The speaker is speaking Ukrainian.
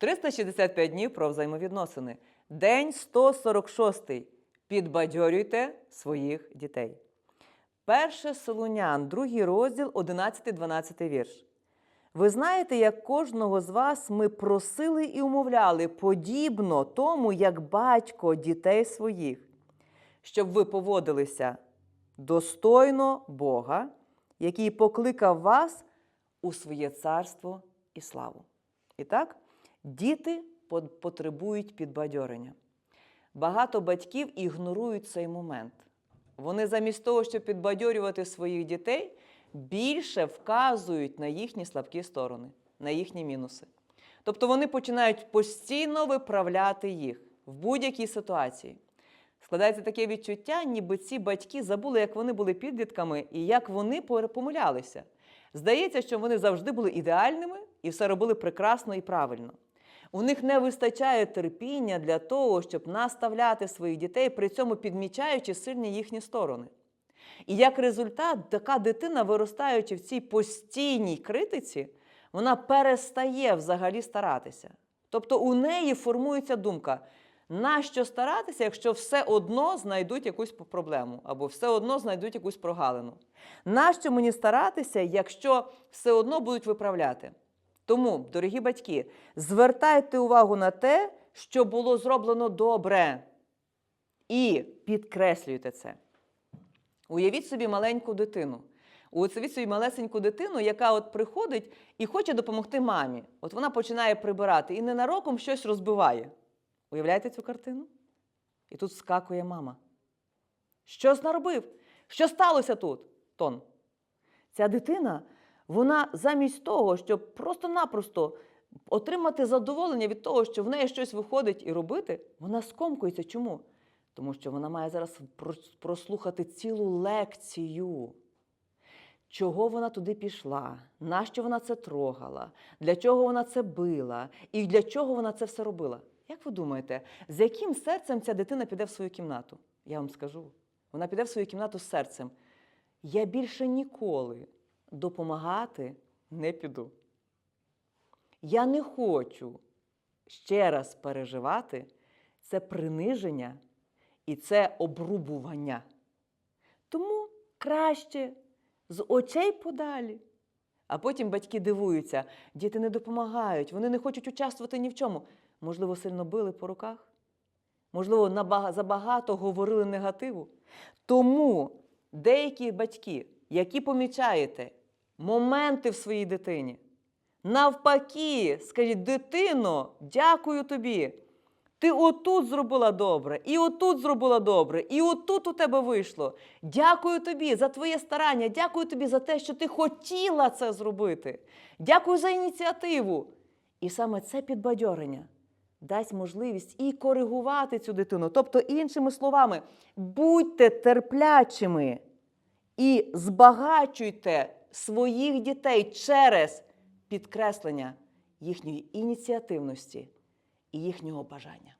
365 днів про взаємовідносини. День 146. Підбадьорюйте своїх дітей. Перше Солунян, другий розділ, 11-12 вірш. Ви знаєте, як кожного з вас ми просили і умовляли подібно тому, як батько дітей своїх, щоб ви поводилися достойно Бога, який покликав вас у своє царство і славу. І так, діти потребують підбадьорення. Багато батьків ігнорують цей момент. Вони замість того, щоб підбадьорювати своїх дітей, більше вказують на їхні слабкі сторони, на їхні мінуси. Тобто вони починають постійно виправляти їх в будь-якій ситуації. Складається таке відчуття, ніби ці батьки забули, як вони були підлітками і як вони помилялися. Здається, що вони завжди були ідеальними і все робили прекрасно і правильно. У них не вистачає терпіння для того, щоб наставляти своїх дітей, при цьому підмічаючи сильні їхні сторони. І як результат, така дитина, виростаючи в цій постійній критиці, вона перестає взагалі старатися. Тобто у неї формується думка, нащо старатися, якщо все одно знайдуть якусь проблему, або все одно знайдуть якусь прогалину. Нащо мені старатися, якщо все одно будуть виправляти? Тому, дорогі батьки, звертайте увагу на те, що було зроблено добре, і підкреслюйте це. Уявіть собі маленьку дитину. Уявіть собі малесеньку дитину, яка от приходить і хоче допомогти мамі. От вона починає прибирати і ненароком щось розбиває. Уявляєте цю картину? І тут скакує мама. Щось наробив? Що сталося тут? Тон. Ця дитина, вона замість того, щоб просто-напросто отримати задоволення від того, що в неї щось виходить і робити, вона скомкується. Чому? Тому що вона має зараз прослухати цілу лекцію. Чого вона туди пішла, нащо вона це трогала, для чого вона це била і для чого вона це все робила? Як ви думаєте, з яким серцем ця дитина піде в свою кімнату? Я вам скажу. Вона піде в свою кімнату з серцем. Я більше ніколи допомагати не піду. Я не хочу ще раз переживати це приниження і це обрубування. Тому краще з очей подалі. А потім батьки дивуються, діти не допомагають, вони не хочуть участвувати ні в чому. Можливо, сильно били по руках? Можливо, забагато говорили негативу. Тому деякі батьки, які помічаєте моменти в своїй дитині, навпаки, скажіть, дитино, дякую тобі. Ти отут зробила добре, і отут зробила добре, і отут у тебе вийшло. Дякую тобі за твоє старання, дякую тобі за те, що ти хотіла це зробити. Дякую за ініціативу. І саме це підбадьорення дасть можливість і коригувати цю дитину. Тобто, іншими словами, будьте терплячими і збагачуйте своїх дітей через підкреслення їхньої ініціативності і їхнього бажання.